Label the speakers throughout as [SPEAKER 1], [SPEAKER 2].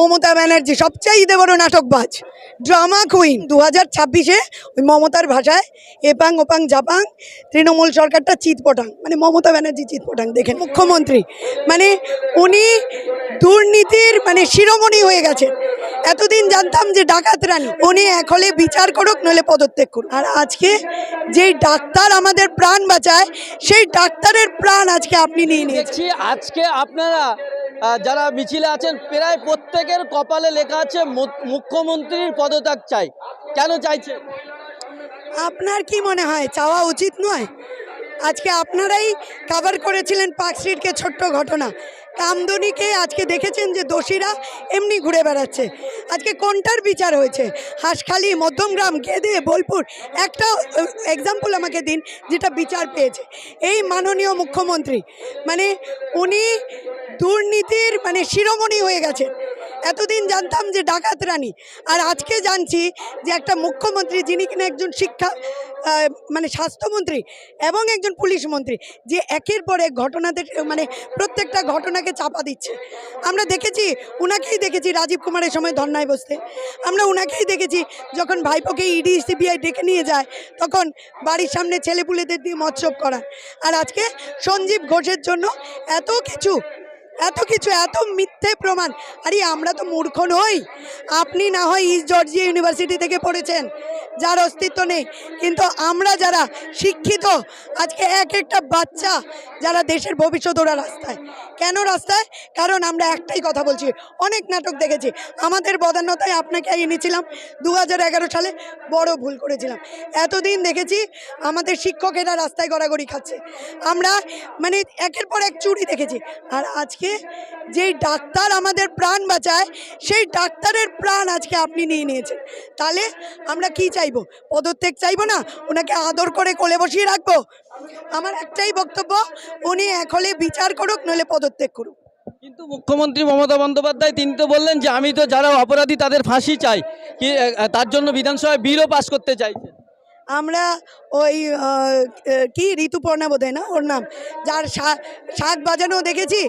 [SPEAKER 1] মমতা ব্যানার্জি সবচাইতে বড় নাটকবাজ drama queen দু হাজার ছাব্বিশে ওই মমতার ভাষায় এপাং ওপাং জাপাং, তৃণমূল সরকারটা চিৎপটাং মানে মমতা ব্যানার্জি চিৎপটাং দেখেন। মুখ্যমন্ত্রী মানে উনি দুর্নীতির মানে শিরোমণি হয়ে গেছেন। এতদিন জানতাম যে ডাকাত রানী, উনি এক হলে বিচার করুক, নইলে পদত্যাগ করুক। আর আজকে যেই ডাক্তার আমাদের প্রাণ বাঁচায়, সেই ডাক্তারের প্রাণ আজকে আপনি নিয়ে নিয়েছেন।
[SPEAKER 2] আজকে আপনারা যারা মিছিলে আছেন, প্রায় প্রত্যেকের কপালে লেখা আছে মুখ্যমন্ত্রীর পদত্যাগ চাই। কেন চাইছে?
[SPEAKER 1] আপনার কি মনে হয়? চাওয়া উচিত নয়? আজকে আপনারাই কভার করেছিলেন পার্কস্ট্রিটকে ছোট্ট ঘটনা। কামদুনিকে আজকে দেখেছেন যে দোষীরা এমনি ঘুরে বেড়াচ্ছে। আজকে কোনটার বিচার হয়েছে? হাঁসখালি, মধ্যমগ্রাম, গেদে, বোলপুর, একটা এক্সাম্পল আমাকে দিন, যেটা বিচার পেয়েছে। এই মাননীয় মুখ্যমন্ত্রী মানে উনি দুর্নীতির মানে শিরোমণি হয়ে গেছে। এতদিন জানতাম যে ডাকাত রানী। আর আজকে জানছি যে একটা মুখ্যমন্ত্রী যিনি কিনা একজন শিক্ষা মানে স্বাস্থ্যমন্ত্রী এবং একজন পুলিশ মন্ত্রী, যে একের পর এক ঘটনাতে মানে প্রত্যেকটা ঘটনাকে চাপা দিচ্ছে। আমরা দেখেছি, উনাকেই দেখেছি রাজীব কুমারের সময় ধর্নায় বসতে। আমরা উনাকেই দেখেছি যখন ভাইপোকে ইডি, সিবিআই ডেকে নিয়ে যায়, তখন বাড়ির সামনে ছেলেপুলেদের দিয়ে মৎসব করা। আর আজকে সঞ্জীব ঘোষের জন্য এত কিছু এত কিছু, এত মিথ্যে প্রমাণ। আরে আমরা তো মূর্খ নই। আপনি না হয় ইস্ট জর্জিয়া ইউনিভার্সিটি থেকে পড়েছেন। যার অস্তিত্ব নেই। কিন্তু আমরা যারা শিক্ষিত, আজকে এক একটা বাচ্চা যারা দেশের ভবিষ্যৎ ওরা রাস্তায়। কেন রাস্তায়? কারণ আমরা একটাই কথা বলছি, অনেক নাটক দেখেছি। আমাদের বদান্যতায় আপনাকে এনেছিলাম দু হাজার এগারো সালে বড় ভুল করেছিলাম। এতদিন দেখেছি আমাদের শিক্ষকেরা রাস্তায় গড়াগড়ি খাচ্ছে। আমরা মানে একের পর এক চুরি দেখেছি। আর আজকে যেই ডাক্তার আমাদের প্রাণ বাঁচায়, সেই ডাক্তারের প্রাণ আজকে আপনি নিয়ে নিয়েছেন। তাহলে আমরা কি চাইব? পদত্যাগ চাইব না? ওনাকে আদর করে কোলে বসিয়ে রাখব? আমার একটাই বক্তব্য, উনি এক হলে বিচার করুক, নইলে পদত্যাগ করুক।
[SPEAKER 2] কিন্তু মুখ্যমন্ত্রী মমতা বন্দ্যোপাধ্যায়, তিনি তো বললেন যে, আমি তো যারা অপরাধী, তাদের ফাঁসি চাই। কি তার জন্য বিধানসভায় বিলও পাস করতে চাইছেন
[SPEAKER 1] আমরা ওই কি ঋতুপর্ণা বোধ না? ওর নাম। যার শা- শাক বাজানো দেখেছি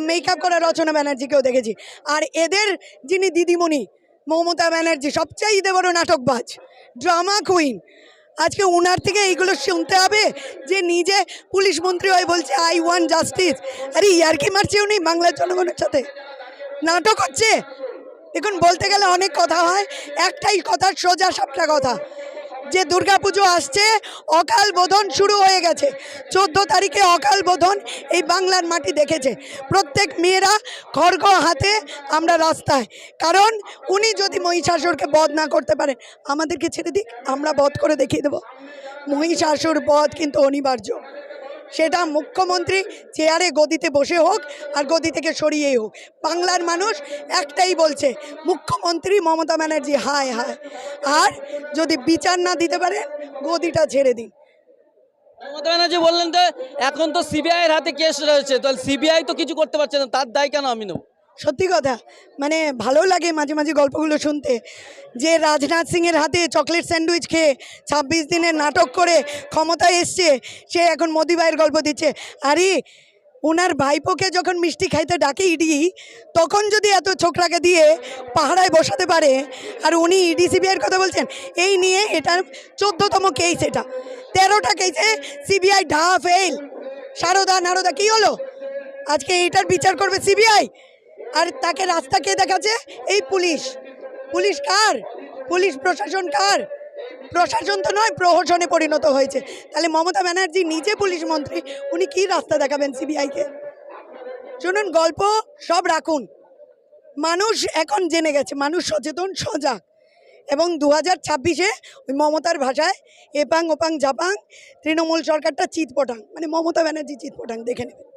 [SPEAKER 1] মেকআপ করা রচনা ব্যানার্জিকেও দেখেছি। আর এদের যিনি দিদিমণি, মমতা ব্যানার্জি সবচাইতে বড় নাটকবাজ ড্রামা কুইন আজকে উনার থেকে এইগুলো শুনতে হবে যে নিজে পুলিশ মন্ত্রী হয়ে বলছে আই ওয়ান জাস্টিস আরে ইয়ার্কি মারছে উনি? বাংলার জনগণের সাথে। নাটক হচ্ছে। এখন বলতে গেলে অনেক কথা হয়, একটাই কথা, সোজা সাপটা কথা। যে দুর্গাপুজো আসছে, অকাল বোধন শুরু হয়ে গেছে। চোদ্দ তারিখে অকাল বোধন এই বাংলার মাটি দেখেছে। প্রত্যেক মেয়েরা খড়গ হাতে আমরা রাস্তায়। কারণ উনি যদি মহিষাসুরকে বধ না করতে পারেন, আমাদেরকে ছেড়ে দিক, আমরা বধ করে দেখিয়ে দেবো। মহিষাসুর বধ কিন্তু অনিবার্য। সেটা মুখ্যমন্ত্রী চেয়ারে গদিতে বসে হোক আর গদি থেকে সরিয়েই হোক। বাংলার মানুষ একটাই বলছে, মুখ্যমন্ত্রী মমতা ব্যানার্জি, হায় হায়। আর যদি বিচার না দিতে পারে, গদিটা ছেড়ে দিন।
[SPEAKER 2] মমতা ব্যানার্জি বললেন তো এখন তো সিবিআইয়ের হাতে কেস রয়েছে, তাহলে সিবিআই তো কিছু করতে পারছে না, তার দায় কেন আমি নেব?
[SPEAKER 1] সত্যি কথা। মানে ভালো লাগে মাঝে মাঝে গল্পগুলো শুনতে। যে রাজনাথ সিংয়ের হাতে চকলেট স্যান্ডউইচ খেয়ে ছাব্বিশ দিনের নাটক করে ক্ষমতায় এসছে, সে এখন মোদি ভাইয়ের গল্প দিচ্ছে। আরে ওনার ভাইপোকে যখন মিষ্টি খাইতে ডাকে ইডি, তখন যদি এত ছোকরাকে দিয়ে পাহাড়ায় বসাতে পারে, আর উনি ইডি সিবিআইয়ের কথা বলছেন, এই নিয়ে এটার চোদ্দতম কেস এটা। তেরোটা কেসে সিবিআই ঢা ফেল। সারদা নারদা, কি হলো? আজকে এইটার বিচার করবে সিবিআই? আর তাকে রাস্তা কে দেখাচ্ছে? এই পুলিশ। পুলিশ কার? পুলিশ প্রশাসন কার? প্রশাসন তো নয়, প্রহসনে পরিণত হয়েছে। তাহলে মমতা ব্যানার্জি নিজে পুলিশ মন্ত্রী, উনি কি রাস্তা দেখাবেন সিবিআইকে শুনুন, গল্প সব রাখুন। মানুষ এখন জেনে গেছে, মানুষ সচেতন, সজাগ। এবং দু হাজার ছাব্বিশে ওই মমতার ভাষায় এপাং ওপাং জাপাং, তৃণমূল সরকারটা চিৎপটাং মানে মমতা ব্যানার্জি চিৎপটাং দেখে নেবে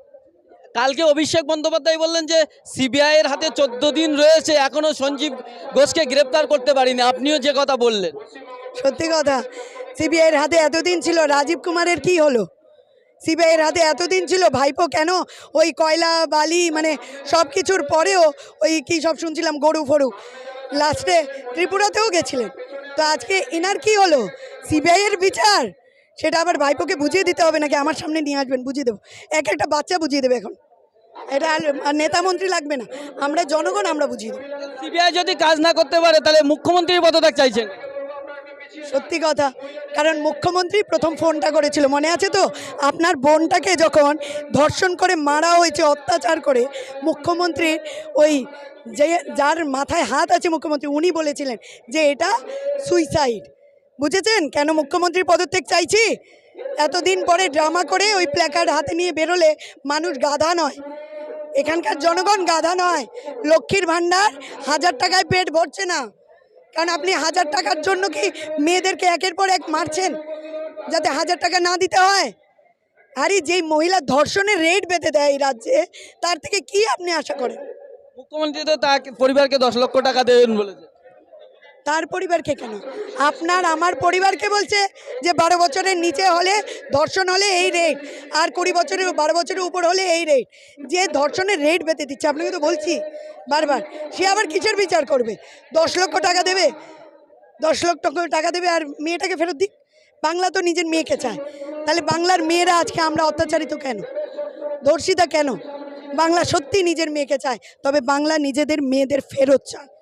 [SPEAKER 2] কালকে অভিষেক বন্দ্যোপাধ্যায় বললেন যে সিবিআই এর হাতে চোদ্দ দিন রয়েছে, এখনও সঞ্জীব ঘোষকে গ্রেপ্তার করতে পারিনি। আপনিও যে কথা বললেন।
[SPEAKER 1] সত্যি কথা, সিবিআইয়ের হাতে এতদিন ছিল, রাজীব কুমারের কি হলো? সিবিআইয়ের হাতে এতদিন ছিল, ভাইপো কেন ওই কয়লা, বালি মানে সব কিছুর পরেও ওই কি সব শুনছিলাম, গরু ফরু, লাস্টে ত্রিপুরাতেও গেছিলেন। তো আজকে এনার কি হলো? সিবিআইয়ের বিচার? সেটা আবার ভাইপোকে বুঝিয়ে দিতে হবে নাকি? আমার সামনে নিয়ে আসবেন, বুঝিয়ে দেবো। এক একটা বাচ্চা বুঝিয়ে দেবে এখন। এটা আর নেতা মন্ত্রী লাগবে না। আমরা জনগণ আমরা বুঝিয়ে দেবো।
[SPEAKER 2] সিবিআই যদি কাজ না করতে পারে তাহলে মুখ্যমন্ত্রীর পদত্যাগ চাইছেন।
[SPEAKER 1] সত্যি কথা কারণ মুখ্যমন্ত্রী প্রথম ফোনটা করেছিল মনে আছে তো? আপনার বোনটাকে যখন ধর্ষণ করে মারা হয়েছে অত্যাচার করে মুখ্যমন্ত্রীর ওই যে যার মাথায় হাত আছে মুখ্যমন্ত্রী উনি বলেছিলেন যে এটা সুইসাইড। বুঝেছেন? কেন মুখ্যমন্ত্রীর পদত্যাগ চাইছি? এতদিন পরে ড্রামা করে ওই প্ল্যাকার্ড হাতে নিয়ে বেরোলে মানুষ গাধা নয়। এখানকার জনগণ গাধা নয়। লক্ষ্মীর ভাণ্ডার হাজার টাকায় পেট ভরছে না। কারণ আপনি হাজার টাকার জন্য কি মেয়েদেরকে একের পর এক মারছেন? যাতে হাজার টাকা না দিতে হয়? আরে যেই মহিলা ধর্ষণের রেট বেঁধে দেয় এই রাজ্যে, তার থেকে কি আপনি আশা করেন?
[SPEAKER 2] মুখ্যমন্ত্রী তো তাকে পরিবারকে দশ লক্ষ টাকা দেবেন বলেছে।
[SPEAKER 1] তার পরিবারকে কেন আপনার আমার পরিবারকে বলছে যে, বারো বছরের নিচে হলে ধর্ষণ হলে এই রেট আর কুড়ি বছরের, বারো বছরের উপর হলে এই রেট যে ধর্ষণের রেট বেঁধে দিচ্ছে, আপনাকে তো বলছি বারবার, সে আবার কিসের বিচার করবে? দশ লক্ষ টাকা দেবে, দশ লক্ষ টাকা- দেবে আর মেয়েটাকে ফেরত দিক। বাংলা তো নিজের মেয়েকে চায়। তাহলে বাংলার মেয়েরা আজকে আমরা অত্যাচারিত কেন? ধর্ষিতা কেন? বাংলা সত্যি নিজের মেয়েকে চায়, তবে বাংলা নিজেদের মেয়েদের ফেরত চায়।